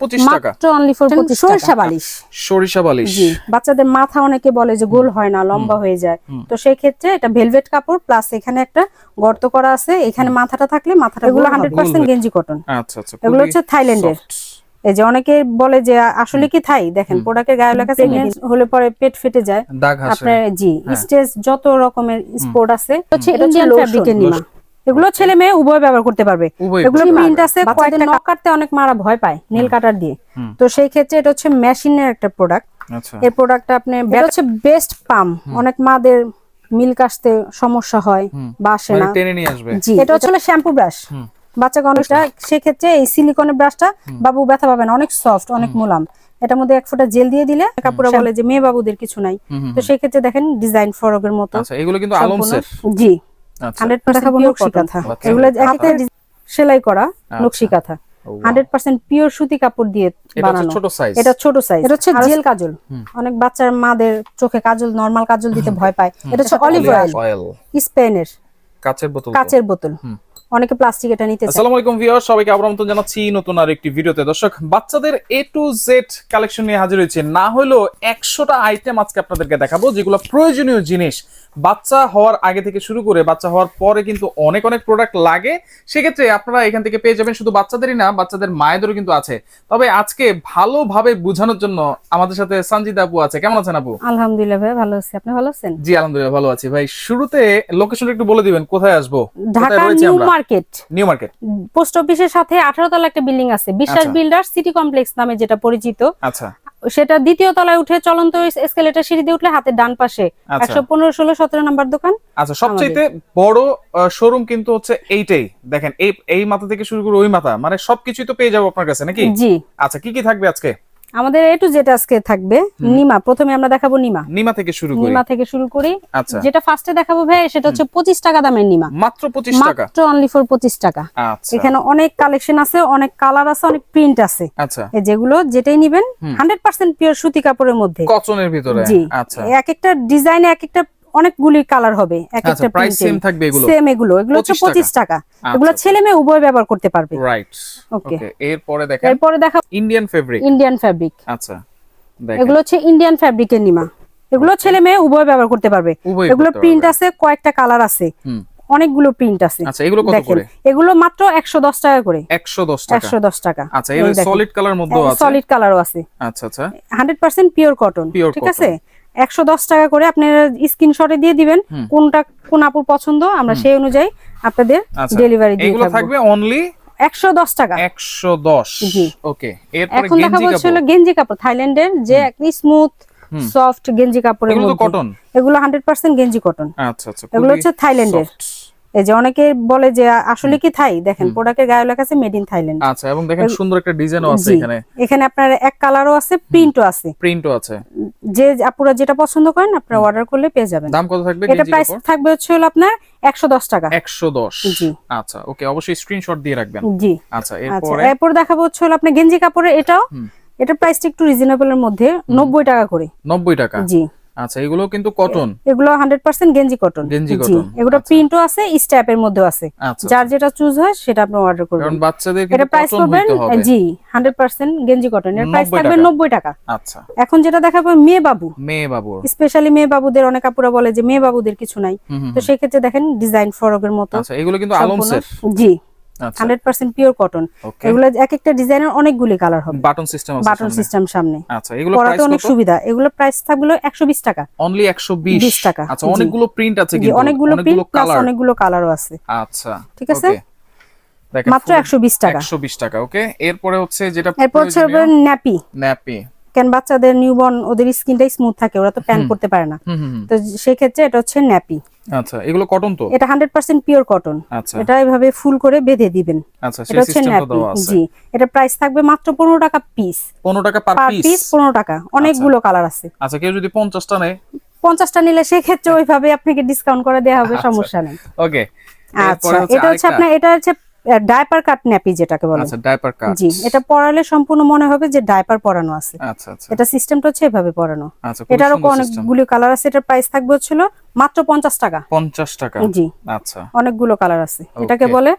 পঁচিশ টাকা। মাত্র অনলি ফর পঁচিশ সরিষা বালিশ। সরিষা বালিশ। জি বাচ্চাদের মাথা অনেকে বলে যে গোল হয় না লম্বা হয়ে যায়। তো সেই ক্ষেত্রে এটা ভেলভেট কাপড় প্লাস এখানে একটা গর্ত করা আছে। এখানে মাথাটা থাকলে মাথাটা এগুলো হান্ড্রেড পার্সেন্ট গেঞ্জি কটন আচ্ছা আচ্ছা এগুলো হচ্ছে থাইল্যান্ডের। এই যে অনেকে বলে যে আসলে কি থাই? দেখেন প্রোডাক্টের গায়ে লেখা আছে হলে পরে পেট ফেটে যায়। আপনার জি স্টেজ যত রকমের স্পোর্ট আছে হচ্ছে ইন্ডিয়ান ফ্যাব্রিকের নিমা এগুলো ছেলে মেয়ে উভয় ব্যবহার করতে পারবে। এগুলো প্রিন্ট আছে কয়েকটা নখ কাটতে অনেক মারা ভয় পায় নেল কাটার দিয়ে। তো সেই ক্ষেত্রে এটা হচ্ছে মেশিনের একটা প্রোডাক্ট এই প্রোডাক্টটা আপনি এটা হচ্ছে বেস্ট পাম অনেক মাদের মিল্ক আসতে সমস্যা হয় বা আসে মানে না। জি এটা হচ্ছে শ্যাম্পু ব্রাশ বাচ্চাকে অনেকটা সেক্ষেত্রে এই সিলিকনের ব্রাশটা বাবু ব্যথা পাবে না অনেক সফট অনেক মোলাম। এটার মধ্যে এক ফোঁটা জেল দিয়ে দিলে কাপুরা বলে যে মেয়ে বাবুদের কিছু নাই। তো সেই ক্ষেত্রে দেখেন ডিজাইন ফরকের মতো আচ্ছা এগুলো কিন্তু আলমসের জি। হান্ড্রেড পার্সেন্ট নকশি কাঁথা। এগুলো একটা সেলাই করা নকশি কাঁথা। হান্ড্রেড পার্সেন্ট পিওর সুতি কাপড় দিয়ে বানানো। এটা ছোট সাইজ এটা হচ্ছে জেল কাজল। অনেক বাচ্চার মাদের চোখে কাজল নরমাল কাজল দিতে ভয় পায়। এটা হচ্ছে অলিভ অয়েল অয়েল স্পেনের কাচের বোতল তো। কাচের বোতল। অনেকে প্লাস্টিক এটা নিতে আসসালামু আলাইকুম ভিউয়ার সবাইকে আবার আমন্ত্রণ জানাচ্ছি নতুন আর একটি ভিডিওতে। দর্শক বাচ্চাদের এ টু জেড কালেকশন নিয়ে হাজির হয়েছে। না হলেও একশোটা আইটেম আজকে আপনাদেরকে দেখাবো যেগুলো প্রয়োজনীয় জিনিস। বাচ্চা হওয়ার আগে থেকে শুরু করে বাচ্চা হওয়ার পরে কিন্তু অনেক অনেক প্রোডাক্ট লাগে। সেক্ষেত্রে আপনারা এখান থেকে পেয়ে যাবেন শুধু বাচ্চাদেরই না বাচ্চাদের মায়েদেরও কিন্তু আছে। তবে আজকে ভালোভাবে বোঝানোর জন্য আমাদের সাথে সঞ্জিতা আপু আছে। কেমন আছেন আপু? আলহামদুলিল্লাহ ভাই ভালো আছি। আপনি ভালো আছেন? জি আলহামদুলিল্লাহ ভালো আছি। ভাই শুরুতে লোকেশনটা একটু বলে দিবেন কোথায় আসব? Dhaka New Market. New Market. Post অফিসের সাথে আঠারো তলা একটা বিল্ডিং আছে। বিশ্বাস আচ্ছা। বিল্ডার সিটি কমপ্লেক্স নামে যেটা পরিচিত। আচ্ছা। সেটা দ্বিতীয় তলায় উঠে চলন্ত এসকেলেটার সিঁড়ি দিয়ে উঠলে হাতের ডান পাশে। আচ্ছা। একশো পনেরো ষোলো সতেরো নাম্বার দোকান। আচ্ছা সবচেয়ে বড় শোরুম কিন্তু হচ্ছে এইটাই। দেখেন এই এই মাথা থেকে শুরু করে ওই মাথা মানে সবকিছুই তো পেয়ে যাব আপনার কাছে নাকি? জি। আচ্ছা কি কি থাকবে আজকে? আমাদের এ টু যেটা আজকে থাকবে। নিমা প্রথমে আমরা দেখাবো নিমা। নিমা থেকে শুরু করি। নিমা থেকে শুরু করি। আচ্ছা। যেটা ফার্স্টে দেখাবো ভাই সেটা হচ্ছে পঁচিশ টাকা দামের নিমা। মাত্র পঁচিশ টাকা? মাত্র অনলি ফর পঁচিশ টাকা। আচ্ছা। এখানে অনেক কালেকশন আছে অনেক কালার আছে অনেক প্রিন্ট আছে। আচ্ছা। এই যেগুলো যেটাই নেবেন 100% পিওর সুতি কাপড়ের মধ্যে। কচনের ভিতরে? আচ্ছা। এক একটা ডিজাইনে এক একটা অনেকগুলি কালার হবে এক আচ্ছা একটা প্রাইস সেম থাকবে এগুলো? সেম এগুলো এগুলো হচ্ছে 25 টাকা। আচ্ছা, এগুলো আচ্ছা। ছেলে মেয়ে উভয় ব্যবহার করতে পারবে। রাইট ওকে এরপরে দেখেন এরপরে দেখা ইন্ডিয়ান ফেব্রিক ইন্ডিয়ান ফ্যাব্রিক আচ্ছা দেখেন। এগুলো হচ্ছে ইন্ডিয়ান ফ্যাব্রিকের নিমা। এগুলো ছেলে মেয়ে উভয় ব্যবহার করতে পারবে। এগুলো প্রিন্ট আছে কয়েকটা কালার আছে। অনেকগুলো প্রিন্ট আছে। আচ্ছা এগুলো কত করে? এগুলো মাত্র একশো দশ টাকা করে। একশো দশ টাকা। একশো দশ টাকা। আচ্ছা এর সলিড কালার মধ্যেও আছে? সলিড কালারও আছে। আচ্ছা আচ্ছা। হান্ড্রেড পার্সেন্ট পিওর কটন ঠিক আছে? একশো দশ টাকা করে আপনারা স্ক্রিনশটে দিয়ে দিবেন কোনটা কোন আপুর পছন্দ আমরা সেই অনুযায়ী আপনাদের আচ্ছা ডেলিভারি দিয়ে এগুলো থাকব। অনলি একশো দশ টাকা। একশো দশ। জি। ওকে এরপরে এখন দেখা বলছে হলো গেঞ্জি কাপড় থাইল্যান্ডের যে একদম স্মুথ সফট গেঞ্জি কাপড়ের এগুলো কটন এগুলো হান্ড্রেড পার্সেন্ট গেঞ্জি কটন আচ্ছা আচ্ছা এগুলো হচ্ছে থাইল্যান্ডের। এই যে অনেকে বলে যে আসলে কি থাই? দেখেন প্রোডাক্টের গায়ে লেখা আছে মেড ইন থাইল্যান্ড আচ্ছা এবং দেখেন সুন্দর একটা ডিজাইনও আছে এখানে। এখানে আপনার এক কালারও আছে প্রিন্টও আছে। প্রিন্টও আছে। যে যেটা পছন্দ করেন আপনারা অর্ডার করলে পেয়ে যাবেন। দাম কত থাকবে এটা প্রাইস থাকবে হচ্ছে হলো আপনার একশো দশ টাকা। একশো দশ। জি। আচ্ছা ওকে অবশ্যই স্ক্রিনশট দিয়ে রাখবেন। জি। আচ্ছা আচ্ছা এরপরে? এরপর দেখাবো হচ্ছে হলো আপনার গেঞ্জি কাপড়ের এটাও এটা প্রাইসটা একটু রিজনেবল এর মধ্যে নব্বই টাকা করে। নব্বই টাকা। জি। আচ্ছা এগুলো কিন্তু কটন এগুলো হান্ড্রেড পার্সেন্ট গেঞ্জি কটন গেঞ্জি cotton, এগুলো প্রিন্টও আছে স্ট্যাপের মধ্যেও আছে। আচ্ছা যার যেটা চুজ হয় সেটা আপনি অর্ডার করবেন। কারণ বাচ্চাদের এটা কিন্তু প্রাইস কটন করবেন হবে। জি হান্ড্রেড পার্সেন্ট গেঞ্জি কটন এর প্রাইস 90 থাকবে টাকা। নব্বই টাকা। আচ্ছা। এখন যেটা দেখাবো মেয়ে বাবু। মেয়ে বাবুর। স্পেশালি মেয়ে বাবুদের অনেক আপুরা বলে যে মেয়ে বাবুদের কিছু নাই। তো সেই ক্ষেত্রে দেখেন ডিজাইন ফরকের মতো আচ্ছা এগুলো কিন্তু সম্পূর্ণ- আলমসের জি। আচ্ছা হান্ড্রেড পার্সেন্ট পিওর কটন এগুলো এক একটা ডিজাইনের অনেকগুলি কালার হবে। Button system button. সিস্টেম সামনে। আচ্ছা এগুলো পরাতে অনেক সুবিধা। এগুলো প্রাইস থাকবে একশো বিশ টাকা। অনলি 120 20 টাকা, আচ্ছা অনেকগুলো প্রিন্ট আছে কিন্তু অনেকগুলো প্রিন্ট প্লাস অনেকগুলো কালারও আছে। আচ্ছা ঠিক আছে? মাত্র একশো বিশ টাকা। 120 টাকা ওকে এরপরে হচ্ছে যেটা এরপর হচ্ছে ন্যাপি ন্যাপি কেন বাচ্চাদের নিউবর্ন ওদের স্কিনটাই স্মুথ থাকে ওরা তো প্যান করতে পারে না। তো সেই ক্ষেত্রে এটা হচ্ছে ন্যাপি আচ্ছা এগুলো কটন তো? এটা হান্ড্রেড পার্সেন্ট পিওর কটন আচ্ছা। এটা এইভাবে ফুল করে বেঁধে দিবেন। আচ্ছা সেই এটা হচ্ছে জি এটা প্রাইস থাকবে মাত্র পনেরো টাকা পিস 15 টাকা পার পিস পিস পনেরো টাকা। অনেকগুলো কালার আছে। আচ্ছা কেউ যদি 50টা নেয়? পঞ্চাশটা নিলে সেক্ষেত্রে ওইভাবে আপনাকে ডিসকাউন্ট করে দেওয়া হবে সমস্যা নেই। ওকে আচ্ছা এটা হচ্ছে আপনার এটা হচ্ছে ডাইপার কাট ন্যাপি যেটাকে বলে। আচ্ছা ডাইপার কাট জি এটা পরালে সম্পূর্ণ মনে হবে যে ডায়পার পরানো আছে। আচ্ছা আচ্ছা। এটা সিস্টেমটা হচ্ছে এভাবে পরানো। আচ্ছা এটারও অনেকগুলো কালার আছে এটার প্রাইস থাকবে হচ্ছিল মাত্র পঞ্চাশ টাকা। 50 টাকা। জি। আচ্ছা। অনেকগুলো কালার আছে। এটাকে বলে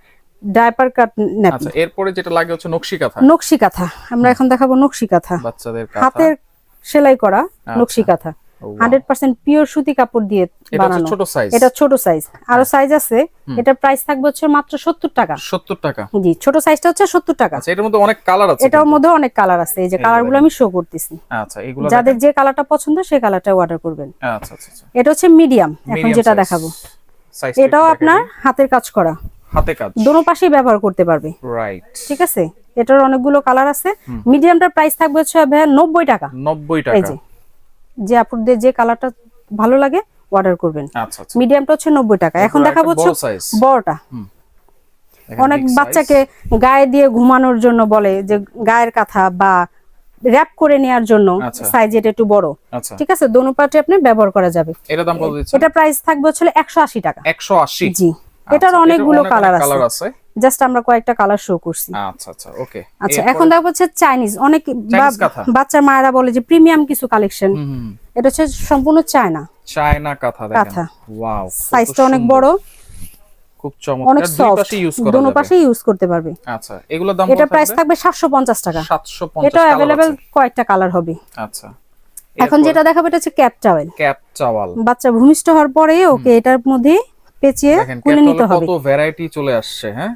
ডায়পার কাট ন্যাপি আচ্ছা এরপরে যেটা লাগে হচ্ছে নকশি কাঁথা নকশি কাঁথা আমরা এখন দেখাবো নকশি কাঁথা বাচ্চাদের কাঁথা। হাতের সেলাই করা নকশি কাঁথা। হান্ড্রেড পার্সেন্ট পিওর সুতি কাপড় দিয়ে এটা বানানো। ছোট সাইজ এটা ছোট সাইজ আরও সাইজ আছে এটার প্রাইস থাকবে হচ্ছে মাত্র সত্তর টাকা। সত্তর টাকা। জি ছোট সাইজটা হচ্ছে সত্তর টাকা। আচ্ছা এটার মধ্যে অনেক কালার আছে এটার মধ্যে অনেক কালার আছে এই যে কালারগুলো আমি শো করতেছি। আচ্ছা এগুলো যাদের যে কালারটা পছন্দ সেই কালারটা অর্ডার করবেন। আচ্ছা আচ্ছা আচ্ছা। এটা হচ্ছে মিডিয়াম এখন যেটা দেখাবো। এটাও আপনার হাতের কাজ করা। হাতে কাজ। দোনো পাশেই ব্যবহার করতে পারবে। রাইট ঠিক আছে? এটার অনেকগুলো কালার আছে। মিডিয়ামটার প্রাইস থাকবে হচ্ছে ভাইয়া নব্বই টাকা। নব্বই টাকা। যে আপনাদের যে কালারটা ভালো লাগে অর্ডার করবেন। আচ্ছা আচ্ছা। মিডিয়ামটা হচ্ছে নব্বই টাকা। এখন দেখাবো হচ্ছে বড়টা। অনেক বাচ্চাকে গায়ে দিয়ে ঘুমানোর জন্য বলে যে গায়ের কাঁথা বা র‍্যাপ করে নেয়ার জন্য আচ্ছা। সাইজ এটা একটু বড়। আচ্ছা। ঠিক আছে? দোনো পার্টে আপনি ব্যবহার করা যাবে। এটা দাম কত এটা প্রাইস থাকবে হচ্ছে একশো আশি টাকা। একশো আশি? জি। এটার অনেকগুলো কালার আছে। কালার আছে। জাস্ট আমরা কয়েকটা কালার শো করছি। আচ্ছা আচ্ছা ওকে আচ্ছা এখন দেখো হচ্ছে চাইনিজ অনেক। বাচ্চা মায়েরা বলে যে প্রিমিয়াম কিছু কালেকশন এটা হচ্ছে সম্পূর্ণ চায়না চায়না কাঁথা দেখেন। কাঁথা। ওয়াও সাইজটা অনেক বড়। খুব চমৎকার। অনেক দুই পাশে ইউজ করা দোনো পাশে ইউজ করতে পারবে। আচ্ছা এগুলোর দাম এটা প্রাইস থাকবে থাকবে সাতশো পঞ্চাশ টাকা। 750 এটা অ্যাভেলেবেল কয়েকটা কালার হবে। আচ্ছা এখন যেটা দেখাবো এটা হচ্ছে ক্যাপ টাওয়েল ক্যাপ চাওয়াল বাচ্চা ভূমিষ্ঠ হওয়ার পরে ওকে এটার মধ্যে পেঁচিয়ে কুলে নিতে হবে। কত ভ্যারাইটি চলে আসছে হ্যাঁ?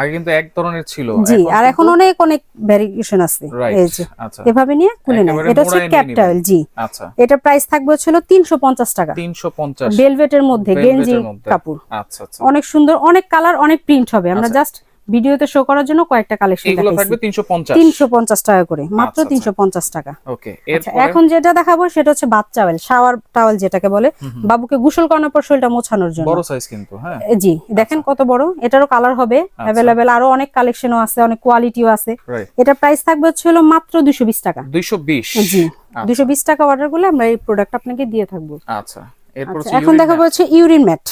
আগে কিন্তু এক ধরনের ছিল জি আর এখন অনেক অনেক ভ্যারিয়েশন আছে। এই যে আচ্ছা। এভাবে নিয়ে কুলে নেয় এটা হচ্ছে মোড়ায় নিয়ে ক্যাপ নিবেন। টাওয়েল জি। আচ্ছা। এটা প্রাইস থাকবে ছিল তিনশো পঞ্চাশ টাকা। 350 ভেলভেটের মধ্যে গেঞ্জি কাপড়। আচ্ছা আচ্ছা। অনেক সুন্দর অনেক কালার অনেক প্রিন্ট হবে। আমরা জাস্ট ভিডিওতে শো করার জন্য কয়েকটা কালেকশন এগুলো থাকবে 350 তিনশো পঞ্চাশ টাকা করে মাত্র আচ্ছা, তিনশো পঞ্চাশ টাকা। ওকে আচ্ছা, এখন যেটা দেখাবো সেটা হচ্ছে বাথ টাওয়েল শাওয়ার টাওয়েল যেটাকে বলে। বাবুকে গোসল করানোর পর শরীরটা মোছানোর জন্য। বড় সাইজ কিন্তু হ্যাঁ। জি দেখেন কত বড়। এটারও কালার হবে। অ্যাভেলেবেল আরও অনেক কালেকশনও আছে অনেক কোয়ালিটিও আছে। এটা প্রাইস থাকবে হচ্ছে হলো মাত্র দুশো বিশ টাকা। 220 জি দুশো বিশ টাকা অর্ডার করলে আমরা এই প্রোডাক্ট আপনাকে দিয়ে থাকব। আচ্ছা। এরপর আচ্ছা, এখন দেখাবো হচ্ছে ইউরিন ম্যাট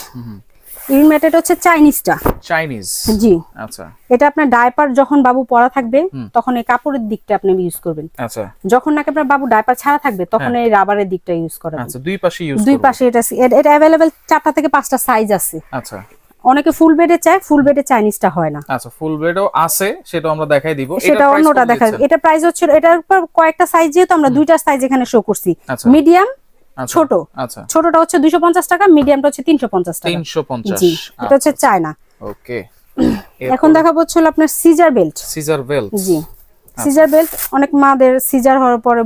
হচ্ছে চাইনিজটা। চাইনিজ? জি। আচ্ছা। এটা আপনার ডায়পার যখন বাবু পরা থাকবে তখন এই কাপড়ের দিকটা আপনি ইউজ করবেন। আচ্ছা। যখন নাকি আপনার বাবু ডায়পার ছাড়া থাকবে তখন এই রাবারের দিকটা ইউজ করাবেন আচ্ছা দুই পাশে ইউজ দুই পাশে এটা এটা- অ্যাভেলেবেল চারটা থেকে পাঁচটা সাইজ আছে। আচ্ছা। অনেকে ফুল বেডে চায় ফুল বেডে চাইনিজটা হয় না। আচ্ছা ফুল বেডও আছে সেটা আমরা দেখাই দিব। সেটা অন্যটা কত দেখা দিচ্ছেন? এটা প্রাইস হচ্ছে এটার উপর কয়েকটা সাইজ যেহেতু আমরা দুইটা সাইজ এখানে শো করছি। মিডিয়াম আচ্ছা, ছোট। আচ্ছা। ছোটটা হচ্ছে দুইশো পঞ্চাশ টাকা মিডিয়ামটা হচ্ছে তিনশো পঞ্চাশ টাকা। 350 জি এটা হচ্ছে চায়না। ওকে। এখন দেখাবো হচ্ছে আপনার সিজার বেল্ট সিজার বেল্ট জি সিজার বেল্ট অনেক মাদের সিজার হওয়ার পরে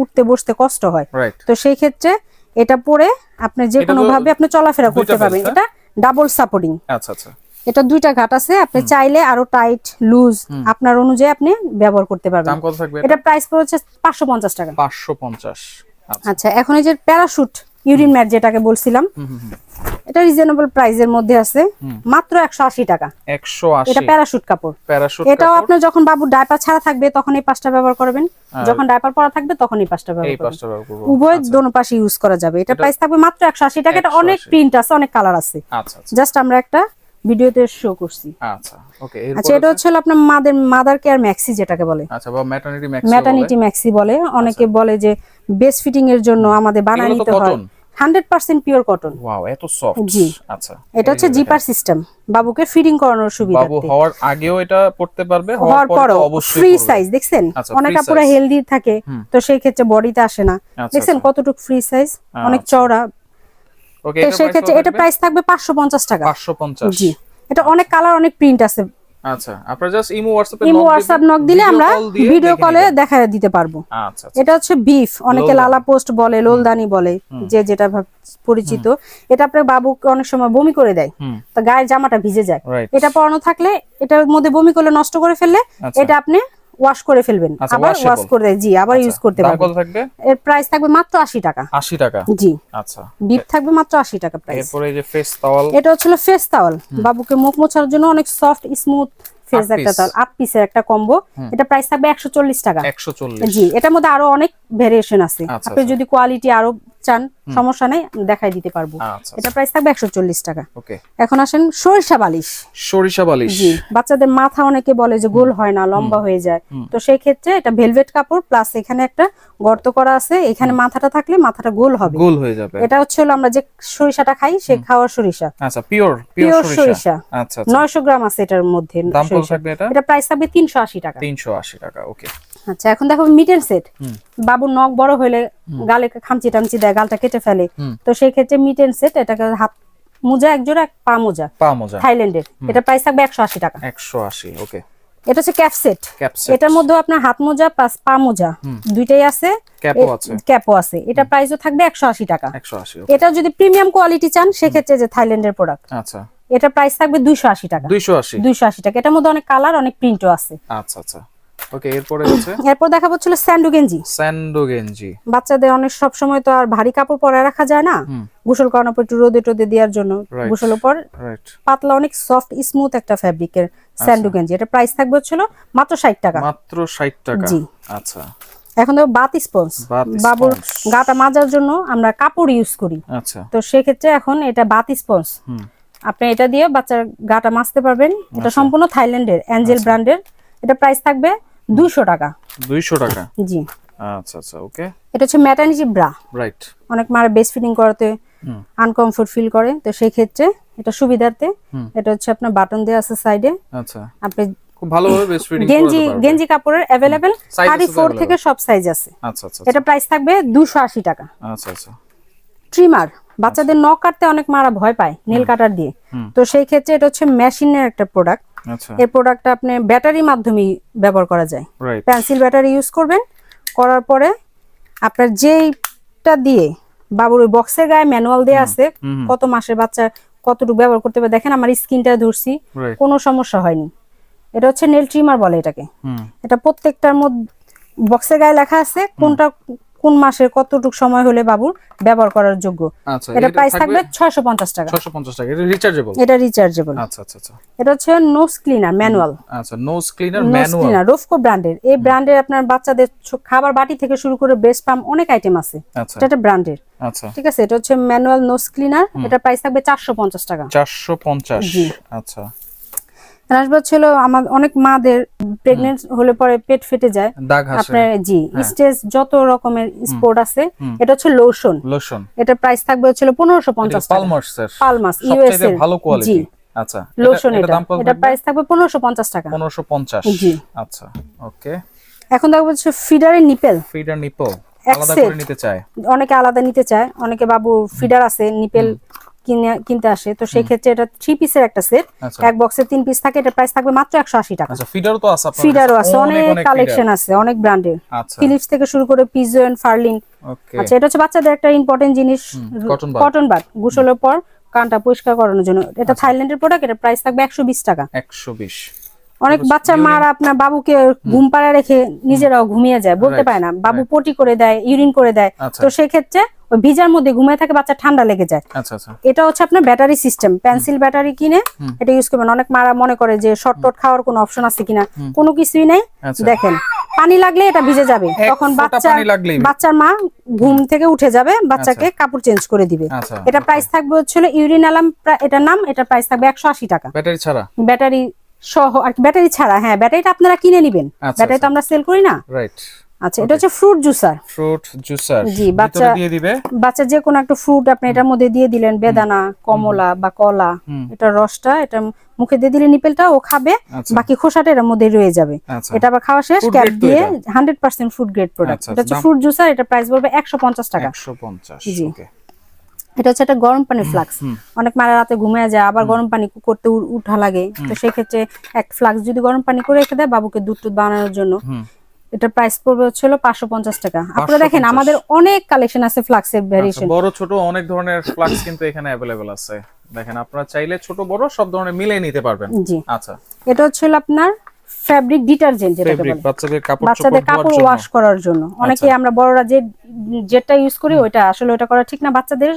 উঠতে বসতে কষ্ট হয়। তো সেই ক্ষেত্রে এটা পরে আপনি যে কোনো ভাবে আপনি চলাফেরা করতে পারবেন। এটা ডাবল সাপোর্টিং আচ্ছা আচ্ছা। এটা দুইটা ঘাট আছে আপনি চাইলে আরও টাইট লুজ আপনার অনুযায়ী আপনি ব্যবহার করতে পারবেন। এটা? প্রাইস পড়ছে পাঁচশো পঞ্চাশ টাকা। 550 আচ্ছা। আচ্ছা এখন এই যে প্যারাশুট ইউরিন ম্যাট যেটাকে বলছিলাম এটা রিজনেবল প্রাইসের মধ্যে আছে মাত্র একশো আশি টাকা। 180 এটা প্যারাশুট কাপড়। প্যারাশুট এটাও আপনার যখন বাবু ডাইপার ছাড়া থাকবে তখন এই পাঁচটা ব্যবহার করবেন। যখন ডাইপার পরা থাকবে তখন এই পাঁচটা ব্যবহার করবেন। পাঁচটা ব্যবহার করব। উভয় দোনো পাশে ইউজ করা যাবে। এটা প্রাইস থাকবে মাত্র একশো আশি টাকা। এটা অনেক প্রিন্ট আছে অনেক কালার আছে। আচ্ছা আচ্ছা। জাস্ট আমরা একটা ভিডিওতে শো করছি। আচ্ছা ওকে আচ্ছা এটা হচ্ছে আপনার মাদের মাদার কেয়ার ম্যাক্সি যেটাকে বলে। আচ্ছা বা ম্যাটারনিটি ম্যাক্স ম্যাটারনিটি ম্যাক্সি বলে। অনেকে বলে যে বেস ফিটিং এর জন্য আমাদের বানায় তো নিতে হয়। cotton? Hundred percent pure cotton wow এত সফট জি। আচ্ছা এটা হচ্ছে জিপার সিস্টেম বাবুকে ফিডিং করানোর সুবিধা বাবু হওয়ার আগেও এটা পড়তে পারবে হওয়ার পর পরও অবশ্যই ফ্রি সাইজ দেখছেন? আচ্ছা, অনেক আপুরা হেলদি থাকে তো সেই ক্ষেত্রে বডিতে আসে না। আচ্ছা, দেখছেন আচ্ছা। কতটুকু ফ্রি সাইজ অনেক আচ্ছা। চওড়া তো এটা সেই ক্ষেত্রে এটা প্রাইস থাকবে পাঁচশো পঞ্চাশ টাকা। 550 জি। এটা অনেক কালার অনেক প্রিন্ট আছে। আচ্ছা আপনারা জাস্ট ইমো হোয়াটসঅ্যাপে ইমো হোয়াটসঅ্যাপ নক দিলে আমরা ভিডিও কলে দেখা দিতে পারব। আচ্ছা আচ্ছা। এটা হচ্ছে বিফ অনেকে লালা পোস্ট বলে লোলদানি বলে যে যেটা পরিচিত। এটা আপনার বাবুকে অনেক সময় বমি করে দেয়। তো গায়ের জামাটা ভিজে যায়। এটা পরানো থাকলে এটার মধ্যে বমি করলে নষ্ট করে ফেললে আচ্ছা। এটা আপনি ওয়াশ করে ফেলবেন। আচ্ছা, আবার ওয়াশ করে জি আবার ইউজ করতে দাম পারবেন। কত থাকবে? এর প্রাইস থাকবে মাত্র আশি টাকা। 80 টাকা? জি। আচ্ছা। বিফ থাকবে মাত্র আশি টাকা প্রাইস এরপরে এই যে ফেস টাওয়াল এটা হচ্ছিল ফেস টাওয়াল বাবুকে মুখ মোছার জন্য অনেক সফট স্মুথ ফেস একটা। টাওয়াল আট পিসের একটা কম্বো এটা প্রাইস থাকবে একশো চল্লিশ টাকা। 140 জি এটার মধ্যে আরও অনেক ভেরিয়েশন আছে। আচ্ছা, আপনি আচ্ছা। যদি কোয়ালিটি আরও চান সমস্যা নেই দেখাই দিতে পারব। আচ্ছা এটা প্রাইস থাকবে একশো চল্লিশ টাকা। এখন আসেন সরিষা বালিশ। সরিষা বালিশ। জি বাচ্চাদের মাথা অনেকে বলে যে গোল হয় না লম্বা হয়ে যায়। তো সেই ক্ষেত্রে এটা ভেলভেট কাপড় প্লাস এখানে একটা গর্ত করা আছে এখানে মাথাটা থাকলে মাথাটা গোল হবে। গোল হয়ে যাবে। এটা হচ্ছে হলো আমরা যে সরিষাটা খাই সে খাওয়ার সরিষা। আচ্ছা পিওর পিওর সরিষা। আচ্ছা আচ্ছা। নয়শো গ্রাম আছে এটার মধ্যে এটা? এটা প্রাইস থাকবে তিনশো আশি টাকা। তিনশো আশি টাকা ওকে আচ্ছা এখন দেখো মিটের সেট বাবুর নখ বড় হলে গালে খামচি টামচি দেয় গালটা কেটে ফেলে। তো সেই ক্ষেত্রে মিটের সেট এটাকে হাত মোজা এক জোড়া পা মোজা। পা মোজা। থাইল্যান্ডের। এটা প্রাইস থাকবে একশো আশি টাকা। একশো আশি ওকে। এটা হচ্ছে ক্যাপ সেট এটার মধ্যে আপনার হাত মোজা প্লাস পা মোজা দুইটাই আছে। ক্যাপও আছে। ক্যাপও আছে। এটা প্রাইসও থাকবে একশো আশি টাকা। একশো আশি এটা যদি প্রিমিয়াম কোয়ালিটি চান সেক্ষেত্রে যে থাইল্যান্ডের প্রোডাক্ট আচ্ছা। এটা প্রাইস থাকবে দুইশো আশি টাকা। দুইশো আশি। দুইশো আশি টাকা। এটার মধ্যে অনেক কালার অনেক প্রিন্টও আছে। আচ্ছা আচ্ছা। ওকে এরপরে হচ্ছে? এরপর দেখাবো ছিল স্যান্ডো গেঞ্জি। স্যান্ডো গেঞ্জি। বাচ্চাদের অনেক সব সময় তো আর ভারী কাপড় পরে রাখা যায় না। গোসল করানোর পর একটু রোদে টোদে দেওয়ার জন্য. গোসলের পর পাতলা অনেক সফট স্মুথ একটা ফ্যাব্রিকের আচ্ছা। স্যান্ডো গেঞ্জি। এটা প্রাইস থাকবে হচ্ছিল মাত্র ষাট টাকা। মাত্র ষাট টাকা? জি। আচ্ছা। এখন দেখো বাত স্পঞ্জ বাবুর। গাটা মাজার জন্য আমরা কাপড় ইউজ করি। আচ্ছা। তো সেক্ষেত্রে এখন এটা বাত স্পঞ্জ আপনি এটা দিয়ে বাচ্চার গাটা মাজতে পারবেন। এটা আচ্ছা। সম্পূর্ণ থাইল্যান্ডের অ্যাঞ্জেল ব্র্যান্ডের। এটা প্রাইস থাকবে দুশো টাকা। দুইশো টাকা? জি। আচ্ছা আচ্ছা ওকে। এটা হচ্ছে ম্যাটার্নিটি ব্রা রাইট অনেক মারা বেস্ট ফিটিং করাতে আনকমফোর্ট ফিল করে তো সেই ক্ষেত্রে এটা সুবিধার্থে এটা হচ্ছে আপনার বাটন দেওয়া আছে সাইডে আচ্ছা। আপনি খুব ভালোভাবে বেস্ট ফিটিং গেঞ্জি গেঞ্জি কাপড়ের আছে ফোর থেকে সব সাইজ আছে। আচ্ছা আচ্ছা এটা প্রাইস থাকবে দুশো আশি টাকা। আচ্ছা আচ্ছা। ট্রিমার বাচ্চাদের নখ কাটতে অনেক মারা ভয় পায় নেল কাটার দিয়ে। তো সেই ক্ষেত্রে এটা হচ্ছে মেশিনের একটা প্রোডাক্ট আচ্ছা এই প্রোডাক্টটা আপনি ব্যাটারির মাধ্যমে ব্যবহার করা যায়। পেন্সিল ব্যাটারি ইউজ করবেন করার পরে আপনার যেইটা দিয়ে বাবুর ওই বক্সের গায়ে ম্যানুয়াল দেওয়া আছে কত মাসের বাচ্চা কতটুকু ব্যবহার করতে পারে দেখেন আমার স্কিনটা ধরছি কোনো সমস্যা হয়নি। এটা হচ্ছে নেল ট্রিমার বলে এটাকে। এটা প্রত্যেকটার মধ্যে বক্সের গায়ে লেখা আছে কোনটা কোন মাসের কতটুকু সময় হলে বাবুর ব্যবহার করার যোগ্য? আচ্ছা এটা প্রাইস থাকবে ছয়শো পঞ্চাশ টাকা। ছশো পঞ্চাশ টাকা এটা রিচার্জেবল এটা রিচার্জেবল আচ্ছা আচ্ছা আচ্ছা। এটা হচ্ছে নোজ ক্লিনার ম্যানুয়াল আচ্ছা nose cleaner nose manual cleaner Rofco ব্র্যান্ডের এই ব্র্যান্ডের আপনার বাচ্চাদের খাবার বাটি থেকে শুরু করে ব্রেস্ট পাম্প অনেক আইটেম আছে। আচ্ছা। এটা একটা ব্র্যান্ডের আচ্ছা। ঠিক আছে? এটা হচ্ছে ম্যানুয়াল নোজ ক্লিনার এটা প্রাইস থাকবে চারশো পঞ্চাশ টাকা। চারশো পঞ্চাশ। জি। আচ্ছা। আসবাব ছিল আমার অনেক মাদের প্রেগনেন্ট হলে পরে পেট ফেটে যায়। আপনার জি স্টেজ যত রকমের স্পোর্ট আছে এটা হচ্ছে লোশন লোশন এটা প্রাইস থাকবে হচ্ছে পনেরোশো পঞ্চাশ টাকা। এর? পালমাস ইউএস এর। ভালো কোয়ালিটি আচ্ছা লোশন এটা প্রাইস থাকবে? পনেরোশো পঞ্চাশ টাকা। পনেরোশো পঞ্চাশ। জি। আচ্ছা ওকে এখন দেখব হচ্ছে ফিডারের নিপেল ফিডার নিপল এক আলাদা করে নিতে চায়। অনেকে আলাদা নিতে চায়। অনেকে বাবু ফিডার আছে নিপেল কিনতে আসে। তো সেই ক্ষেত্রে এটা থ্রি পিসের একটা সেট আচ্ছা। এক বক্সে তিন পিস থাকে এটা প্রাইস থাকবে মাত্র একশো আশি টাকা। আচ্ছা ফিডারও তো আছে ফিডারও আছে অনেক কালেকশন আছে অনেক ব্র্যান্ডের আচ্ছা। ফিলিপস থেকে শুরু করে পিজো এন্ড ফার্লিন আচ্ছা এটা হচ্ছে বাচ্চাদের একটা ইম্পর্টেন্ট জিনিস। কটন বাট গোসলের পর কানটা পরিষ্কার করানোর জন্য। এটা থাইল্যান্ডের প্রোডাক্ট এটা প্রাইস থাকবে একশো বিশ টাকা। একশো বিশ। অনেক বাচ্চা মারা আপনার বাবুকে ঘুম পাড়া রেখে নিজেরাও ঘুমিয়ে যায় বলতে পারে না। বাবু পটি করে দেয় ইউরিন করে দেয়। আচ্ছা। তো সেক্ষেত্রে ওই ভিজার মধ্যে ঘুমিয়ে থাকে বাচ্চা ঠান্ডা লেগে যায়। আচ্ছা আচ্ছা। এটা হচ্ছে আপনার ব্যাটারি সিস্টেম। পেন্সিল ব্যাটারি কিনে এটা ইউজ করবেন। অনেক মারা মনে করে যে শর্টটট খাওয়ার কোনো অপশন আছে কিনা। কোনো কিছুই নাই। দেখেন পানি লাগলে এটা ভিজে যাবে। তখন বাচ্চা বাচ্চার মা ঘুম থেকে উঠে যাবে বাচ্চাকে কাপড় চেঞ্জ করে দিবে। এটা প্রাইস থাকবে হচ্ছিল ইউরিন অ্যালাম এটার নাম এটা প্রাইস থাকবে একশো আশি টাকা। ব্যাটারি ছাড়া? ব্যাটারি সহ আর ব্যাটারি ছাড়া হ্যাঁ ব্যাটারিটা আপনারা কিনে নেবেন। আচ্ছা, ব্যাটারি তো আমরা সেল করি না? রাইট আচ্ছা এটা হচ্ছে ফ্রুট জুসার ফ্রুট জুসার জি, বাচ্চা- দিয়ে দিবে? বাচ্চা যে কোনো একটা ফ্রুট আপনি এটার মধ্যে দিয়ে দিলেন বেদানা কমলা বা কলা এটা রসটা এটা মুখে দিয়ে দিলে নিপেলটা ও খাবে আচ্ছা। বাকি খোসাটা এর মধ্যে রয়ে যাবে। আচ্ছা। এটা আবার খাওয়া শেষ ক্যাপ দিয়ে এটা? Hundred percent food grade product আচ্ছা, এটা হচ্ছে ফ্রুট জুসার এটা প্রাইস পড়বে একশো পঞ্চাশ টাকা। একশো পঞ্চাশ জি। এটা হচ্ছে একটা গরম পানির ফ্লাক্স। অনেক মারা রাতে ঘুমিয়ে যায় আবার গরম পানি করতে উঠা লাগে। তো সেক্ষেত্রে এক ফ্লাক্স যদি গরম পানি করে রেখে দেয় বাবুকে দুধ টুধ বানানোর জন্য। এটা প্রাইস পড়বে হচ্ছিল পাঁচশো পঞ্চাশ টাকা। আপনারা দেখেন আমাদের অনেক কালেকশন আছে ফ্লাক্সের আচ্ছা, ভ্যারিয়েশন বড় ছোট অনেক ধরনের ফ্লাক্স কিন্তু এখানে অ্যাভেলেবল আছে। দেখেন আপনারা চাইলে ছোট বড় সব ধরনের মিলিয়ে নিতে পারবেন। জি। আচ্ছা। এটা হচ্ছিল আপনার ফ্যাব্রিক ডিটারজেন্ট যেটাকে বলে। বাচ্চাদের কাপড় বাচ্চাদের কাপড় ওয়াশ করার জন্য। অনেকে আচ্ছা। আমরা বড়রা যে যেটা ইউজ করি ওইটা আসলে ওটা করা ঠিক না। বাচ্চাদের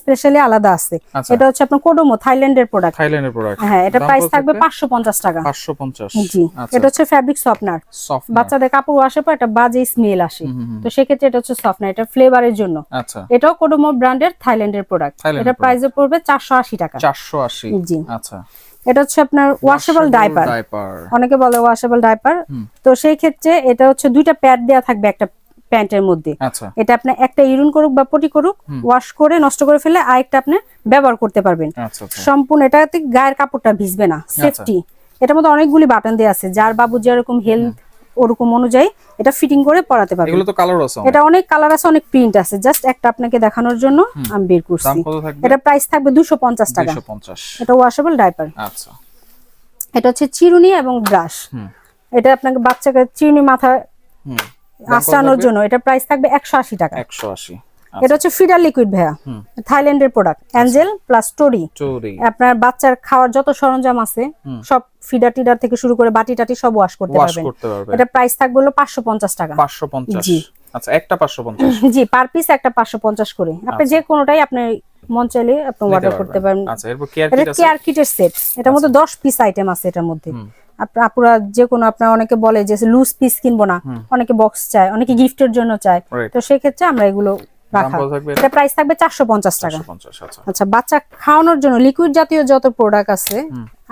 স্পেশালি আলাদা আছে। আচ্ছা। এটা হচ্ছে আপনার কোডোমো থাইল্যান্ডের প্রোডাক্ট থাইল্যান্ডের প্রোডাক্ট হ্যাঁ এটা প্রাইস থাকবে পাঁচশো পঞ্চাশ টাকা। পাঁচশো পঞ্চাশ। জি। আচ্ছা। এটা হচ্ছে ফ্যাব্রিক সফটনার সফট বাচ্চাদের কাপড় ওয়াশের পর একটা বাজে স্মেল আসে। তো সেক্ষেত্রে এটা হচ্ছে সফটনার এটা ফ্লেভারের জন্য। আচ্ছা। এটাও কোডোমো ব্র্যান্ডের থাইল্যান্ডের প্রোডাক্ট এটা প্রাইসে পড়বে চারশো আশি টাকা। চারশো আশি। জি। আচ্ছা। এটা হচ্ছে আপনার ওয়াশেবল ডাইপার অনেকে বলে ওয়াশেবল ডাইপার তো সেই ক্ষেত্রে এটা হচ্ছে দুইটা প্যাড দেওয়া থাকবে একটা প্যান্টের মধ্যে। আচ্ছা। এটা আপনি একটা ইউরিন করুক বা পটি করুক ওয়াশ করে নষ্ট করে ফেলে আরেকটা আপনি ব্যবহার করতে পারবেন। আচ্ছা আচ্ছা। সম্পূর্ণ এটাতে গায়ের কাপড়টা ভিজবে না সেফটি এটার মধ্যে অনেকগুলি বাটন দেওয়া আছে যার বাবু যেরকম হেলথ ওরকম অনুযায়ী এটা ফিটিং করে পরাতে পারবেন। এগুলো তো কালার আছে এটা অনেক কালার আছে অনেক প্রিন্ট আছে। জাস্ট একটা আপনাকে দেখানোর জন্য আমি বের দাম করছি কত থাকবে? এটা প্রাইস থাকবে দুশো পঞ্চাশ টাকা। দুইশো পঞ্চাশ। এটা ওয়াশেবল ডাইপার আচ্ছা। এটা হচ্ছে চিরুনি এবং ব্রাশ হুম। এটা আপনাকে বাচ্চাকে চিরুনি মাথা হুম। আসানোর জন্য। এটা প্রাইস থাকবে একশো আশি টাকা। একশো আশি। এটা হচ্ছে ফিডার লিকুইড ভাইয়া। থাইল্যান্ডের প্রোডাক্ট অ্যাঞ্জেল প্লাস স্টোরি আপনার বাচ্চার খাওয়ার যত সরঞ্জাম আছে সব ফিডার টিডার থেকে শুরু করে বাটি টাটি সব ওয়াশ করতে পারবেন। এটা প্রাইস থাকবে হলো পাঁচশো পঞ্চাশ টাকা। পাঁচশো পঞ্চাশ। জি। আচ্ছা একটা পাঁচশো পঞ্চাশ। জি পার পিস একটা পাঁচশো পঞ্চাশ করে। আপনি যে কোনোটাই আপনি মন চাইলে আপনি অর্ডার করতে পারেন। আচ্ছা এরপর কেয়ার এটা কিট আছে? কেয়ার কিটের সেট এটার মধ্যে দশ পিস আইটেম আছে এটার মধ্যে। আপনার আপুরা যে কোনো আপনার অনেকে বলে যে লুজ পিস কিনবো না। অনেকে বক্স চায় অনেকে গিফটের জন্য চায়। তো সেক্ষেত্রে আমরা এগুলো এটা? প্রাইস থাকবে চারশো পঞ্চাশ টাকা। আচ্ছা। আচ্ছা বাচ্চা খাওয়ানোর জন্য লিকুইড জাতীয় যত প্রোডাক্ট আছে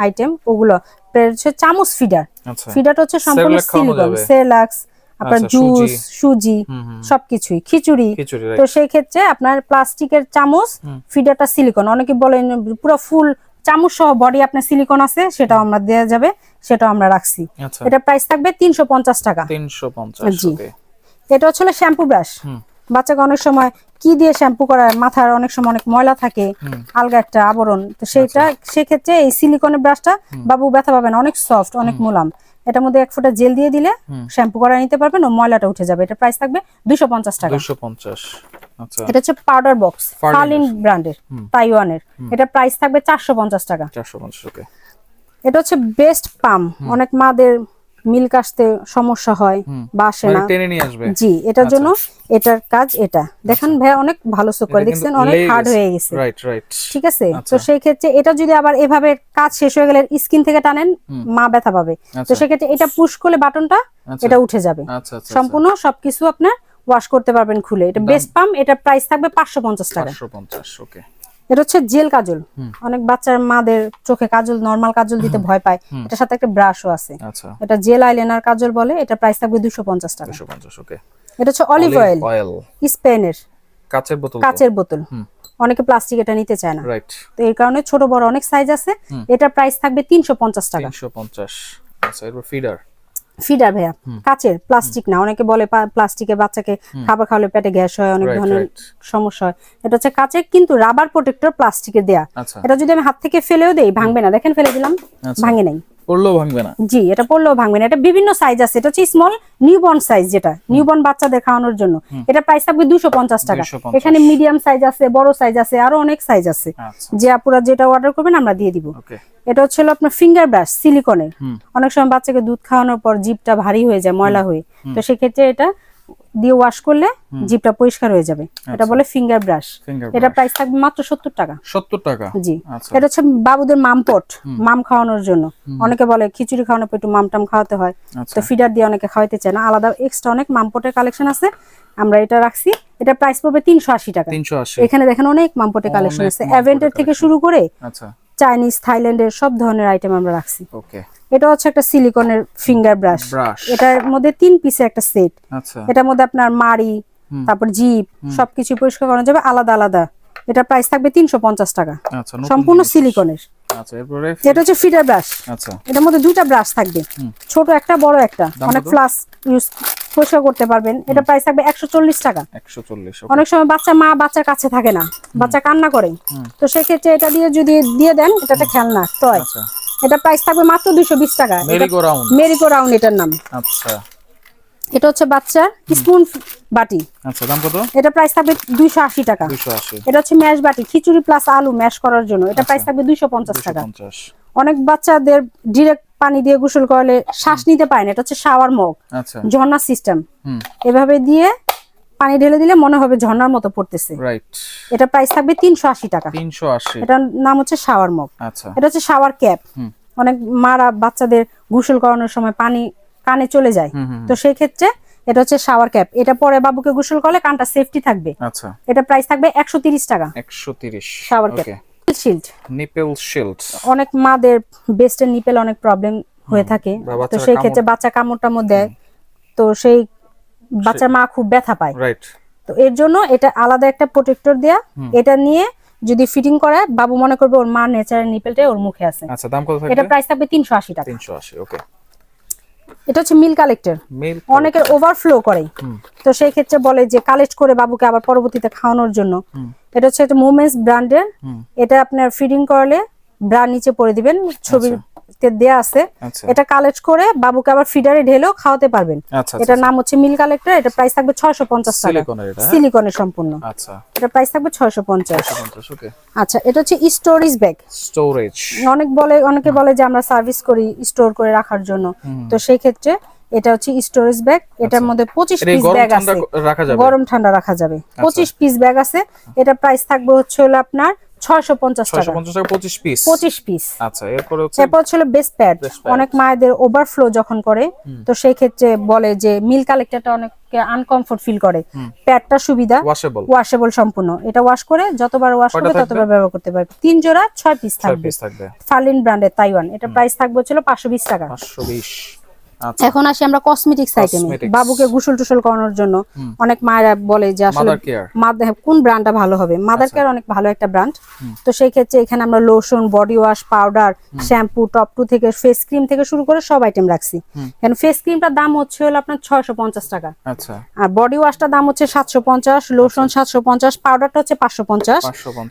আইটেম ওগুলো হচ্ছে চামচ ফিডার আচ্ছা। ফিডারটা হচ্ছে সম্পূর্ণ সিলিকন সেলাক্স আপনার আচ্ছা, জুস সুজি। সুজি সবকিছুই খিচুড়ি। তো সেই ক্ষেত্রে আপনার প্লাস্টিকের চামচ ফিডারটা সিলিকন অনেকে বলেন পুরো ফুল চামচ সহ বডি আপনার সিলিকন আছে সেটাও আমরা দেওয়া যাবে সেটাও আমরা রাখছি। আচ্ছা। এটা প্রাইস থাকবে তিনশো পঞ্চাশ টাকা। তিনশো পঞ্চাশ জি। এটা হচ্ছে শ্যাম্পু ব্রাশ বাচ্চাকে অনেক সময় কি দিয়ে শ্যাম্পু করায়? মাথার অনেক সময় অনেক ময়লা থাকে আলগা একটা আবরণ। তো সেটা সেক্ষেত্রে এই সিলিকনের ব্রাশটা বাবু ব্যথা পাবেন অনেক সফট অনেক মোলাম। এটার মধ্যে এক ফোঁটা জেল দিয়ে দিলে শ্যাম্পু করা নিতে পারবেন ও ময়লাটা উঠে যাবে। এটা প্রাইস থাকবে দুশো পঞ্চাশ টাকা। দুশো পঞ্চাশ। আচ্ছা। এটা হচ্ছে পাউডার বক্স ফালিন ব্র্যান্ডের তাইওয়ানের এটা প্রাইস থাকবে চারশো পঞ্চাশ টাকা। চারশো পঞ্চাশ এটা হচ্ছে বেস্ট পাম অনেক মাদের মিল্ক আসতে সমস্যা হয় বা আসে মানে না। জি এটার জন্য এটার কাজ এটা। দেখেন ভাই অনেক ভালো সুপার দেখছেন অনেক হার্ড হয়ে গেছে। রাইট রাইট ঠিক আছে? তো সেই ক্ষেত্রে এটা যদি আবার এভাবে কাজ শেষ হয়ে গেলে স্কিন থেকে টানেন মা ব্যথা পাবে। তো আচ্ছা। সেক্ষেত্রে এটা পুশ করলে বাটনটা আচ্ছা। এটা উঠে যাবে। আচ্ছা আচ্ছা সম্পূর্ণ সবকিছু আপনার ওয়াশ করতে পারবেন খুলে। এটা বেস্ট পাম্প এটা প্রাইস থাকবে পাঁচশো পঞ্চাশ টাকা। ওকে এটা হচ্ছে জেল কাজল। অনেক বাচ্চার মাদের চোখে কাজল নর্মাল কাজল দিতে ভয় পায়। এটার সাথে একটা ব্রাশও আছে। আচ্ছা। এটা জেল আইলাইনার কাজল বলে এটা প্রাইস থাকবে দুশো পঞ্চাশ টাকা। দুশো পঞ্চাশ ওকে এটা হচ্ছে অলিভ অয়েল স্পেনের কাচের বোতল কাচের বোতল। অনেকে প্লাস্টিক এটা নিতে চায় না। রাইট তো এই কারণে ছোট বড় অনেক সাইজ আছে। এটা প্রাইস থাকবে তিনশো পঞ্চাশ টাকা। তিনশো পঞ্চাশ। আচ্ছা এরপর ফিডার ফিডার ভাইয়া কাচের প্লাস্টিক না অনেকে বলে প্লাস্টিকে বাচ্চাকে খাবার খাওয়ালে পেটে গ্যাস হয় অনেক ধরনের সমস্যা হয়। এটা হচ্ছে কাচের কিন্তু রাবার প্রোটেক্টর প্লাস্টিকের দেয়া। আচ্ছা। এটা যদি আমি হাত থেকে ফেলেও দেই ভাঙবে না। দেখেন ফেলে দিলাম আচ্ছা। ভাঙে নাই। পড়লেও ভাঙবে না। জি এটা পড়লেও ভাঙবে না। এটা বিভিন্ন সাইজ আছে। এটা হচ্ছে স্মল নিউবর্ন সাইজ যেটা। নিউবর্ন বাচ্চাদের খাওয়ানোর জন্য। এটা প্রাইস থাকবে দুশো পঞ্চাশ টাকা। এখানে মিডিয়াম সাইজ আছে বড় সাইজ আছে আরও অনেক সাইজ আছে। আচ্ছা। যে আপুরা যেটা অর্ডার করবেন আমরা দিয়ে দিব। এটা হচ্ছে আপনার ফিঙ্গার ব্রাশ সিলিকনের অনেক সময় বাচ্চাকে দুধ খাওয়ানোর পর জিপটা ভারী হয়ে যায় ময়লা হয়ে। তো সেক্ষেত্রে এটা দিয়ে ওয়াশ করলে জিপটা পরিষ্কার হয়ে যাবে। এটা বলে ফিঙ্গার ব্রাশ এটা প্রাইস থাকবে মাত্র সত্তর টাকা। সত্তর টাকা? জি। আচ্ছা। এটা হচ্ছে বাবুদের মামপট মাম খাওয়ানোর জন্য। অনেকে বলে খিচুড়ি খাওয়ানোর পর একটু মাম টাম খাওয়াতে হয়। আচ্ছা। তো ফিডার দিয়ে অনেকে খাওয়াতে চায় না। আলাদা এক্সট্রা অনেক মামপটের কালেকশন আছে। আমরা এটা রাখছি। এটা প্রাইস পড়বে তিনশো আশি টাকা। এখানে দেখেন অনেক মামপটের কালেকশন আছে। অ্যাভেন্টের থেকে শুরু করে আচ্ছা। চাইনিজ থাইল্যান্ডের সব ধরনের আইটেম আমরা রাখছি। ওকে এটা হচ্ছে একটা সিলিকনের ফিঙ্গার ব্রাশ এটার মধ্যে তিন পিসে একটা সেট আচ্ছা। এটার মধ্যে আপনার মাড়ি তারপর জিপ সবকিছু পরিষ্কার করা যাবে আলাদা আলাদা। এটা প্রাইস থাকবে তিনশো পঞ্চাশ টাকা। আচ্ছা সম্পূর্ণ। সিলিকনের আচ্ছা এরপরে এটা হচ্ছে ফিডার ব্রাশ আচ্ছা। এটার মধ্যে দুইটা ব্রাশ থাকবে। ছোট একটা বড় একটা। অনেক ফ্লাস ইউজ পরিষ্কার করতে পারবেন। এটা প্রাইস থাকবে একশো চল্লিশ টাকা। অনেক সময় বাচ্চা মা বাচ্চার কাছে থাকে না বাচ্চা কান্না করে। তো সেক্ষেত্রে এটা দিয়ে যদি দিয়ে দেন এটা একটা খেলনা টয় আচ্ছা। এটা প্রাইস থাকবে মাত্র দুশো বিশ টাকা। মেরিগো রাউন্ড এটার নাম। আচ্ছা। এটা হচ্ছে বাচ্চা স্পুন বাটি। আচ্ছা দাম কত? এটা প্রাইস থাকবে দুইশো আশি টাকা। দুশো আশি। এটা হচ্ছে ম্যাশ বাটি খিচুড়ি প্লাস আলু ম্যাশ করার জন্য। এটা প্রাইস থাকবে দুইশো পঞ্চাশ দুশো টাকা পঞ্চাশ। অনেক বাচ্চাদের ডিরেক্ট পানি দিয়ে গোসল করলে শ্বাস নিতে পারে না এটা হচ্ছে শাওয়ার মগ আচ্ছা। ঝর্ণা সিস্টেম এভাবে দিয়ে পানি ঢেলে দিলে মনে হবে ঝর্ণার মতো পড়তেছে। এটা প্রাইস থাকবে তিনশো আশি টাকা। তিনশো আশি। এটার নাম হচ্ছে শাওয়ার মগ। আচ্ছা। এটা হচ্ছে শাওয়ার ক্যাপ হুম। অনেক মারা বাচ্চাদের গোসল করানোর সময় পানি কানে চলে যায়। তো সেই ক্ষেত্রে এটা হচ্ছে শাওয়ার ক্যাপ এটা পরে বাবুকে গোসল করলে কানটা সেফটি থাকবে। আচ্ছা। এটা প্রাইস থাকবে একশো তিরিশ টাকা। একশো তিরিশ। Shower cap shield nipple shield অনেক মাদের বেস্টের নিপেল অনেক প্রবলেম হয়ে থাকে। তো সেই ক্ষেত্রে বাচ্চা কামড় টামড় দেয়। তো সেই বাচ্চার মা খুব ব্যথা পায়। রাইট তো এর জন্য এটা আলাদা একটা প্রোটেক্টর দেয়া। এটা নিয়ে যদি ফিটিং করে বাবু মনে করবে ওর মা নেচারের নিপেলটা ওর মুখে আছে। আচ্ছা দাম কত এটা প্রাইস থাকবে তিনশো আশি টাকা। তিনশো আশি ওকে এটা হচ্ছে মিল কালেক্টর। অনেকের ওভারফ্লো করে। তো সেই ক্ষেত্রে বলে যে কালেক্ট করে বাবুকে আবার পরবর্তীতে খাওয়ানোর জন্য। এটা হচ্ছে একটা মুভমেন্টস ব্র্যান্ডের এটা আপনার ফিডিং করলে ব্রা নিচে পরে দিবেন। ছবিতে দেয়া আছে আচ্ছা। এটা কালেক্ট করে বাবুকে আবার ফিডারে ঢেলেও খাওয়াতে পারবেন। আচ্ছা এটার নাম হচ্ছে মিল কালেক্টর এটা প্রাইস থাকবে ছয়শো পঞ্চাশ টাকা। সিলিকনের সম্পূর্ণ। আচ্ছা। এটা প্রাইস থাকবে ছয়শো পঞ্চাশ। ওকে আচ্ছা এটা হচ্ছে স্টোরেজ ব্যাগ স্টোরেজ অনেক বলে অনেকে বলে যে আমরা সার্ভিস করি স্টোর করে রাখার জন্য। তো সেই ক্ষেত্রে এটা হচ্ছে স্টোরেজ ব্যাগ এটার মধ্যে পঁচিশ পিস ব্যাগ আছে। গরম ঠান্ডা রাখা যাবে। পঁচিশ পিস ব্যাগ আছে। এটা প্রাইস থাকবে হচ্ছে হলো আপনার ছয়শো পঞ্চাশ টাকা। টাকা পিস পঁচিশ পিস আচ্ছা এরপরে হচ্ছে এরপর ছিল বেস্ট প্যাড অনেক মায়েদের ওভারফ্লো যখন করে তো সেই ক্ষেত্রে বলে যে মিল কালেক্টরটা অনেকে আনকমফোর্ট ফিল করে। প্যাডটা সুবিধা। ওয়াশেবল ওয়াশেবল সম্পূর্ণ। এটা ওয়াশ করে যতবার ওয়াশ করবে ততবার ব্যবহার করতে পারবে। তিন জোড়া ছয় পিস থাকবে। ফার্লিন ব্র্যান্ডের তাইওয়ান এটা প্রাইস থাকবে পাঁচশো বিশ টাকা। পাঁচশো বিশ। এখন আসি আমরা কসমেটিক্স আইটেমে। বাবুকে গোসল টুসল করানোর জন্য অনেক মায়েরা বলে যে আসলে মাদ- কোন ব্র্যান্ডটা ভালো হবে? মাদার আচ্ছা। কেয়ার অনেক ভালো একটা ব্র্যান্ড তো সেই ক্ষেত্রে এখানে আমরা lotion body wash powder shampoo top to থেকে ফেস ক্রিম থেকে শুরু করে সব আইটেম রাখছি। কারণ ফেস ক্রিমটার দাম হচ্ছে হলো আপনার ছয়শো পঞ্চাশ টাকা। আচ্ছা। আর বডি ওয়াশটার দাম হচ্ছে সাতশো পঞ্চাশ লোশন সাতশো পঞ্চাশ পাউডারটা হচ্ছে পাঁচশো পঞ্চাশ।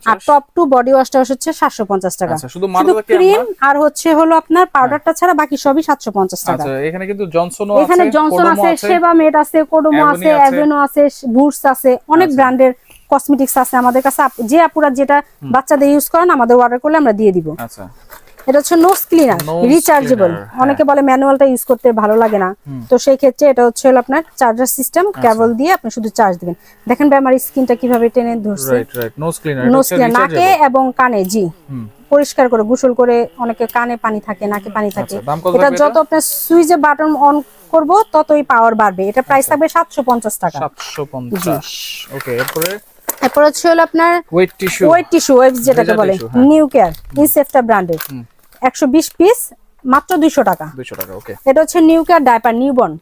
আর টপ টু বডি ওয়াশটা হচ্ছে সাতশো পঞ্চাশ টাকা। আচ্ছা শুধু শুধু মাদার কেয়ার ক্রিম আর হচ্ছে হলো আপনার পাউডারটা ছাড়া বাকি সবই সাতশো পঞ্চাশ টাকা। আচ্ছা এখানে কিন্তু জনসনও এখানে জনসন আছে সেবা মেড আছে কোডোমো আছে আছে। অ্যাভেনো আছে বুটস আছে অনেক আচ্ছা। ব্র্যান্ডের কসমেটিক্স আছে আমাদের কাছে। যে আপুরা যেটা বাচ্চাদের ইউজ করেন আমাদের অর্ডার করলে আমরা দিয়ে দিব। আচ্ছা। এটা হচ্ছে নোজ ক্লিনার রিচার্জেবল। অনেকে বলে ম্যানুয়ালটা ইউজ করতে ভালো লাগে না। তো সেই ক্ষেত্রে এটা হচ্ছে হলো আপনার চার্জার সিস্টেম। কেবল দিয়ে আপনি শুধু চার্জ দিবেন। দেখেন ভাই আমার স্কিনটা কীভাবে টেনে ধরছে। Right right nose cleaner nose cleaner নাকে এবং কানে জি। পরিষ্কার করে গোসল করে অনেকে কানে পানি থাকে নাকে পানি থাকে। আচ্ছা, কত এটা যত আপনার সুইচে বাটন অন করব ততই পাওয়ার বাড়বে। এটা প্রাইস থাকবে সাতশো পঞ্চাশ টাকা। সাতশো পঞ্চাশ। ওকে এরপরে? এরপর হচ্ছে হলো আপনার wet tissue wet tissue wipes যেটাকে বলে। নিউ কেয়ার ইনসেফটা ব্র্যান্ডের একশো বিশ পিস মাত্র দুইশো টাকা। দুইশো টাকা ওকে এটা হচ্ছে নিউ কেয়ার ডাইপার নিউবর্ন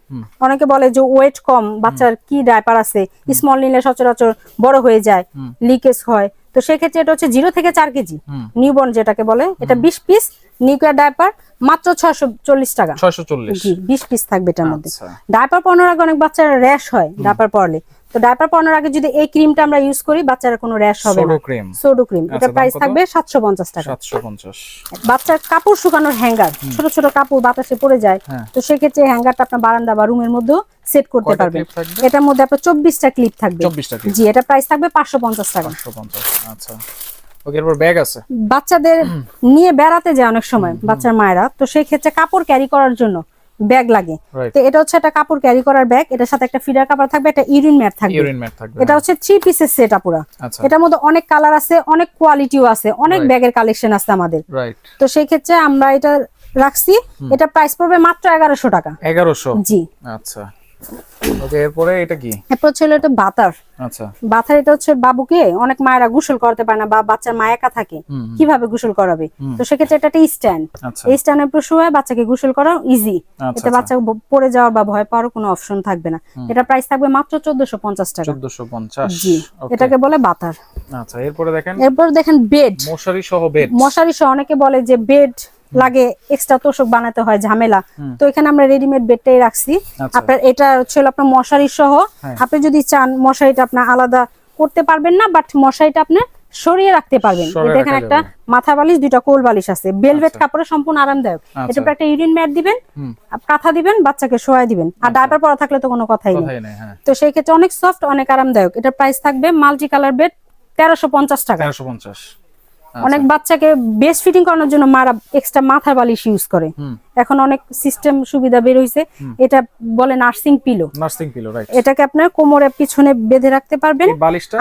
অনেকে বলে যে ওয়েট কম বাচ্চার কি ডাইপার আছে? স্মল নিলে সচরাচর বড় হয়ে যায় লিকেজ হয়। তো সেক্ষেত্রে এটা হচ্ছে জিরো থেকে চার কেজি। নিউবর্ন যেটাকে বলে এটা বিশ পিস নিউক্লিয়ার ডায়পার ডাইপার মাত্র ছয়শো চল্লিশ টাকা। ছয়শো চল্লিশ। বিশ পিস থাকবে এটার মধ্যে। ডায়পার ডাইপার পরানোর আগে অনেক বাচ্চারা র্যাশ হয় ডায়পার পরলে। তো ডাইপার পরানোর আগে যদি এই ক্রিমটা আমরা ইউজ করি বাচ্চারা কোনো র্যাশ হবে না। ক্রিম সোডো ক্রিম এটা প্রাইস থাকবে সাতশো পঞ্চাশ টাকা। সাতশো পঞ্চাশ। বাচ্চার কাপড় শুকানোর হ্যাঙ্গার ছোট ছোট কাপড় বাতাসে পড়ে যায় হ্যাঁ। তো সেক্ষেত্রে হ্যাঙ্গারটা আপনার বারান্দা বা রুমের মধ্যেও সেট করতে পারবেন। এটার মধ্যে আপনার চব্বিশটা ক্লিপ থাকবে। 24টা clip। জি এটা প্রাইস থাকবে পাঁচশো পঞ্চাশ টাকা। পাঁচশো পঞ্চাশ আচ্ছা। ওকে এরপর ব্যাগ আছে। বাচ্চাদের নিয়ে বেড়াতে যায় অনেক সময় বাচ্চার মায়েরা তো সেই ক্ষেত্রে কাপড় ক্যারি করার জন্য ব্যাগ লাগে। তো এটা হচ্ছে একটা কাপড় ক্যারি করার ব্যাগ এটার সাথে একটা ফিডার কাপড় থাকবে একটা ইউরিন ম্যাট থাকবে। ইউরিন ম্যাট থাকবে এটা হচ্ছে থ্রি পিসের সেট আপুরা আচ্ছা। এটার মধ্যে অনেক কালার আছে অনেক কোয়ালিটিও আছে অনেক ব্যাগের কালেকশন আছে আমাদের। রাইট তো সেই ক্ষেত্রে আমরা এটা রাখছি। এটা প্রাইস পড়বে মাত্র এগারোশো টাকা। এগারোশো? জি। আচ্ছা। ওকে এরপরে এটা কি? এরপর ছিল এটা বাতার। আচ্ছা। বাতার এটা হচ্ছে বাবুকে অনেক মায়েরা গোসল করতে পারে না বা বাচ্চার মা একা থাকে। কীভাবে গোসল করাবে? তো সেক্ষেত্রে এটা একটা স্ট্যান্ড। আচ্ছা। এই স্ট্যান্ডের বাচ্চাকে গোসল করা ইজি আচ্ছা, এতে বাচ্চা ব- পড়ে যাওয়ার বা ভয় পাওয়ার কোনো অপশন থাকবে না। এটা প্রাইস থাকবে মাত্র চোদ্দশো পঞ্চাশ টাকা। চোদ্দশো পঞ্চাশ। জি। এটাকে বলে বাতার। আচ্ছা এরপরে দেখেন এরপর দেখেন বেড মশারি সহ বেড মশারি সহ অনেকে বলে যে বেড লাগে এক্সট্রা তোষক বানাতে হয় ঝামেলা। তো এখানে আমরা রেডিমেড বেডটাই রাখছি। আচ্ছা। আপনার এটা হচ্ছে আপনার মশারি সহ। হ্যাঁ। আপনি যদি চান মশারিটা আপনার আলাদা করতে পারবেন না বাট মশারিটা আপনি সরিয়ে রাখতে পারবেন। এটা এখানে একটা মাথা বালিশ দুইটা কোল বালিশ আছে। বেলভেট কাপড়ে সম্পূর্ণ আরামদায়ক। আচ্ছা। এটা একটা ইউরিন ম্যাট দিবেন কাঁথা দিবেন বাচ্চাকে শোয়াই দিবেন। আর ডাইপার পরা থাকলে তো কোনো কথাই নেই। হ্যাঁ। তো সেই ক্ষেত্রে অনেক সফট অনেক আরামদায়ক। এটার প্রাইস থাকবে মাল্টি কালার বেড তেরোশো পঞ্চাশ টাকা। তেরোশো পঞ্চাশ। অনেক বাচ্চাকে বেস্ট ফিটিং করানোর জন্য মারা এক্সট্রা মাথার বালিশ ইউজ করে। এখন অনেক সিস্টেম সুবিধা বের হয়েছে এটা বলে nursing pillow nursing pillow right এটাকে আপনার কোমরের পিছনে বেঁধে রাখতে পারবেন।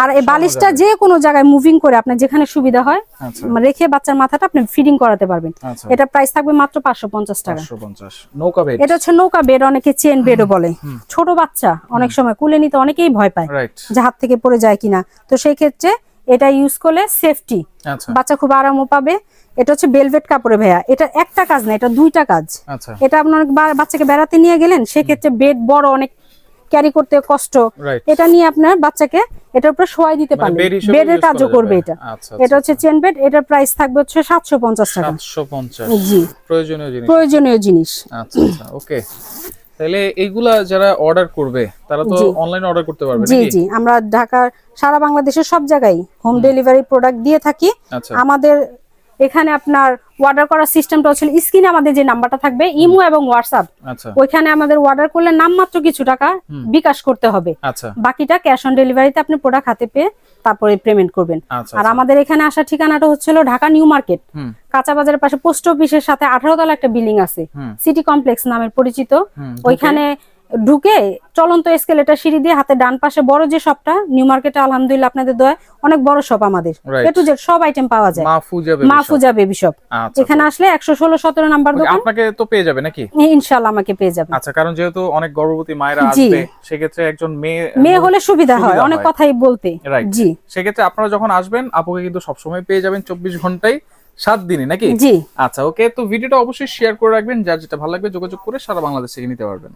আর এই বালিশটা যে কোনো জায়গায় মুভিং করে আপনার যেখানে সুবিধা হয় আচ্ছা। রেখে বাচ্চার মাথাটা আপনি ফিডিং করাতে পারবেন। আচ্ছা। এটা প্রাইস থাকবে মাত্র পাঁচশো পঞ্চাশ টাকা। পাঁচশো পঞ্চাশ। নৌকা বেড এটা হচ্ছে নৌকা বেড অনেকে চেন বেডও বলে। ছোট বাচ্চা অনেক সময় কুলে নিতে অনেকেই ভয় পায় রাইট যে হাত থেকে পড়ে যায় কিনা। তো সেই ক্ষেত্রে এটা ইউজ করলে সেফটি আচ্ছা। বাচ্চা খুব আরামও পাবে। এটা হচ্ছে বেলভেট কাপড়ে ভাইয়া। এটা একটা কাজ না এটা দুইটা কাজ। আচ্ছা। এটা আপনার বাচ্চাকে বেড়াতে নিয়ে গেলেন সেক্ষেত্রে বেড বড় অনেক ক্যারি করতে কষ্ট। এটা নিয়ে আপনার বাচ্চাকে এটার উপরে শোয়াই দিতে মানে পারবেন। হিসেবে বেডের কাজও করবে এটা। আচ্ছা এটা হচ্ছে চেন বেড এটার প্রাইস থাকবে হচ্ছে সাতশো পঞ্চাশ টাকা। সাতশো পঞ্চাশ। জি। প্রয়োজনীয় জিনিস। প্রয়োজনীয় জিনিস। আচ্ছা ওকে তাহলে এইগুলা যারা অর্ডার করবে তারা তো অনলাইন অর্ডার করতে পারবে জি জি আমরা ঢাকার সারা বাংলাদেশের সব জায়গায় হোম। ডেলিভারি প্রোডাক্ট দিয়ে থাকি। আচ্ছা। আমাদের এখানে আপনার অর্ডার করার সিস্টেমটা হচ্ছে স্ক্রিনে আমাদের যে নাম্বারটা থাকবে ইমো এবং হোয়াটসঅ্যাপ। আচ্ছা। ওইখানে আমাদের অর্ডার করলে নামমাত্র কিছু টাকা বিকাশ করতে হবে। আচ্ছা। বাকিটা ক্যাশ অন ডেলিভারিতে আপনি প্রোডাক্ট হাতে পেয়ে তারপরে পেমেন্ট করবেন। আচ্ছা আর আমাদের এখানে আসার ঠিকানাটা হচ্ছিল ঢাকা নিউ মার্কেট। কাঁচা বাজারের পাশে পোস্ট অফিসের সাথে আঠারো তলা একটা বিল্ডিং আছে। সিটি কমপ্লেক্স নামে পরিচিত। ওইখানে ঢুকে চলন্ত স্কেলেটার সিঁড়ি দিয়ে হাতে ডান পাশে বড় যে শপটা নিউ মার্কেটে আলহামদুলিল্লাহ আপনাদের দয়া অনেক বড় শপ আমাদের। Right. এ টু জেড সব আইটেম পাওয়া যায়। মাহফুজা বেবি শপ আচ্ছা এখানে আসলে একশো ষোলো সতেরো নাম্বার দোকান। আপনাকে তো পেয়ে যাবে নাকি? ইনশাল্লাহ আমাকে পেয়ে যাবেন আচ্ছা কারণ যেহেতু অনেক গর্ভবতী মায়েরা। আসবে সেক্ষেত্রে একজন মেয়ে মেয়ে হলে সুবিধা হয় অনেক কথাই বলতে. জি। সেক্ষেত্রে আপনারা যখন আসবেন আপুকে কিন্তু সবসময় পেয়ে যাবেন চব্বিশ ঘন্টায় সাত দিনে নাকি? জি। আচ্ছা ওকে তো ভিডিওটা অবশ্যই শেয়ার করে রাখবেন। যার যেটা ভালো লাগবে যোগাযোগ করে সারা বাংলাদেশ থেকে নিতে পারবেন।